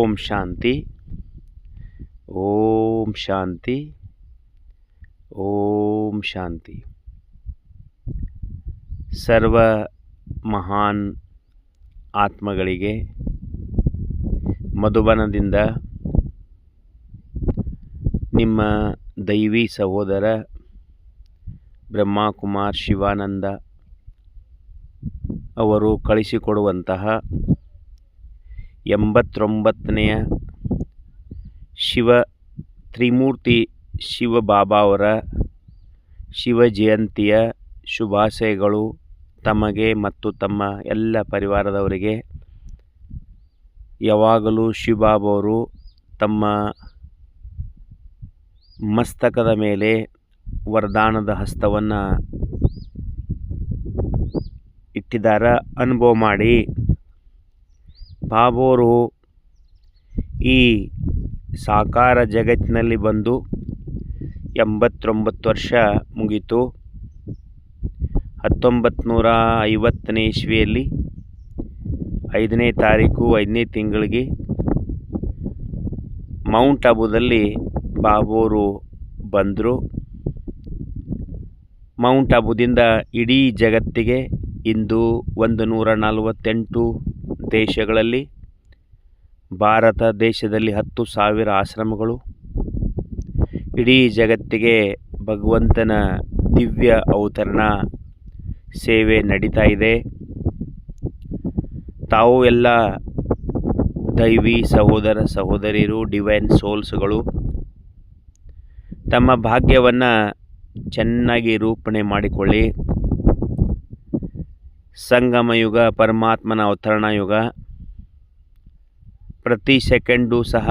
ಓಂ ಶಾಂತಿ. ಓಂ ಶಾಂತಿ. ಓಂ ಶಾಂತಿ. ಸರ್ವ ಮಹಾನ್ ಆತ್ಮಗಳಿಗೆ ಮಧುಬನದಿಂದ ನಿಮ್ಮ ದೈವಿ ಸಹೋದರ ಬ್ರಹ್ಮಕುಮಾರ್ ಶಿವಾನಂದ ಅವರು ಕಳಿಸಿಕೊಡುವಂತಹ ಎಂಬತ್ತೊಂಬತ್ತನೆಯ ಶಿವ ತ್ರಿಮೂರ್ತಿ ಶಿವಬಾಬಾವರ ಶಿವ ಜಯಂತಿಯ ಶುಭಾಶಯಗಳು ತಮಗೆ ಮತ್ತು ತಮ್ಮ ಎಲ್ಲ ಪರಿವಾರದವರಿಗೆ. ಯಾವಾಗಲೂ ಶಿವಬಾಬಾವರು ತಮ್ಮ ಮಸ್ತಕದ ಮೇಲೆ ವರದಾನದ ಹಸ್ತವನ್ನು ಇಟ್ಟಿದ್ದಾರೆ. ಅನುಭವ ಮಾಡಿ. ಬಾಬೋರು ಈ ಸಾಕಾರ ಜಗತ್ತಿನಲ್ಲಿ ಬಂದು ಎಂಬತ್ತೊಂಬತ್ತು ವರ್ಷ ಮುಗೀತು. ಹತ್ತೊಂಬತ್ತು ನೂರ ಐವತ್ತನೇ ಇಸ್ವಿಯಲ್ಲಿ ಐದನೇ ತಾರೀಕು ಐದನೇ ತಿಂಗಳಿಗೆ ಮೌಂಟ್ ಅಬುದಲ್ಲಿ ಬಾಬೋರು ಬಂದರು. ಮೌಂಟ್ ಅಬುದಿಂದ ಇಡೀ ಜಗತ್ತಿಗೆ ಇಂದು ಒಂದು ನೂರ ನಲವತ್ತೆಂಟು ದೇಶಗಳಲ್ಲಿ, ಭಾರತ ದೇಶದಲ್ಲಿ ಹತ್ತು ಸಾವಿರ ಆಶ್ರಮಗಳು, ಇಡೀ ಜಗತ್ತಿಗೆ ಭಗವಂತನ ದಿವ್ಯ ಅವತರಣ ಸೇವೆ ನಡೀತಾ ಇದೆ. ತಾವು ಎಲ್ಲ ದೈವಿ ಸಹೋದರ ಸಹೋದರಿಯರು ಡಿವೈನ್ ಸೋಲ್ಸ್ಗಳು ತಮ್ಮ ಭಾಗ್ಯವನ್ನು ಚೆನ್ನಾಗಿ ರೂಪಣೆ ಮಾಡಿಕೊಳ್ಳಿ. ಸಂಗಮ ಯುಗ ಪರಮಾತ್ಮನ ಅವತರಣ ಯುಗ. ಪ್ರತಿ ಸೆಕೆಂಡು ಸಹ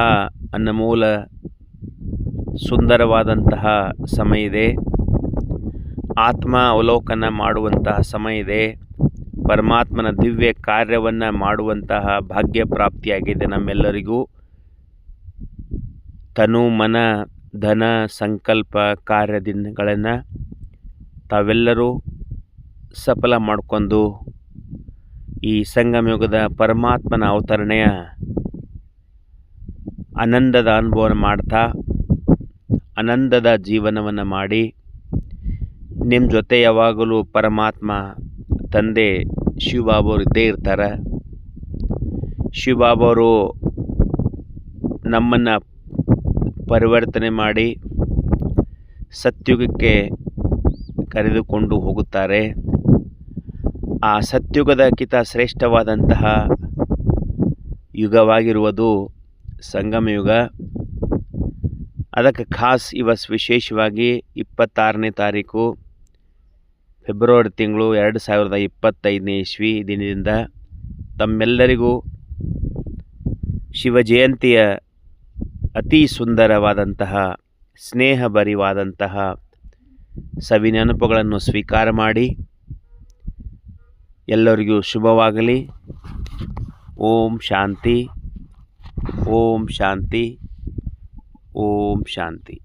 ಅನ್ನಮೂಲ ಸುಂದರವಾದಂತಹ ಸಮಯ ಇದೆ. ಆತ್ಮ ಅವಲೋಕನ ಮಾಡುವಂತಹ ಸಮಯ ಇದೆ. ಪರಮಾತ್ಮನ ದಿವ್ಯ ಕಾರ್ಯವನ್ನು ಮಾಡುವಂತಹ ಭಾಗ್ಯ ಪ್ರಾಪ್ತಿಯಾಗಿದೆ ನಮ್ಮೆಲ್ಲರಿಗೂ. ತನು, ಮನ, ಧನ, ಸಂಕಲ್ಪ ಕಾರ್ಯದಿಂದಗಳನ್ನು ತಾವೆಲ್ಲರೂ ಸಫಲ ಮಾಡಿಕೊಂಡು ಈ ಸಂಗಮಯುಗದ ಪರಮಾತ್ಮನ ಅವತರಣೆಯ ಆನಂದದ ಅನುಭವನ ಮಾಡ್ತಾ, ಆನಂದದ ಜೀವನವನ್ನು ಮಾಡಿ ನಿಮ್ಮ ಜೊತೆ ಯಾವಾಗಲೂ ಪರಮಾತ್ಮ ತಂದೆ ಶಿವಬಾಬವರು ಇದ್ದೇ ಇರ್ತಾರೆ. ಶಿವಬಾಬವರು ನಮ್ಮನ್ನು ಪರಿವರ್ತನೆ ಮಾಡಿ ಸತ್ಯುಗಕ್ಕೆ ಕರೆದುಕೊಂಡು ಹೋಗುತ್ತಾರೆ. ಆ ಸತ್ಯುಗದಕ್ಕಿಂತ ಶ್ರೇಷ್ಠವಾದಂತಹ ಯುಗವಾಗಿರುವುದು ಸಂಗಮಯುಗ. ಅದಕ್ಕೆ ಖಾಸ್ ಇವಸ್ ವಿಶೇಷವಾಗಿ ಇಪ್ಪತ್ತಾರನೇ ತಾರೀಕು ಫೆಬ್ರವರಿ ತಿಂಗಳು ಎರಡು ಸಾವಿರದ ಇಪ್ಪತ್ತೈದನೇ ಇಸ್ವಿ ದಿನದಿಂದ ತಮ್ಮೆಲ್ಲರಿಗೂ ಶಿವ ಜಯಂತಿಯ ಅತಿ ಸುಂದರವಾದಂತಹ, ಸ್ನೇಹಭರಿವಾದಂತಹ ಸವಿ ನೆನಪುಗಳನ್ನು ಸ್ವೀಕಾರ ಮಾಡಿ ಎಲ್ಲರಿಗೂ ಶುಭವಾಗಲಿ. ಓಂ ಶಾಂತಿ. ಓಂ ಶಾಂತಿ. ಓಂ ಶಾಂತಿ.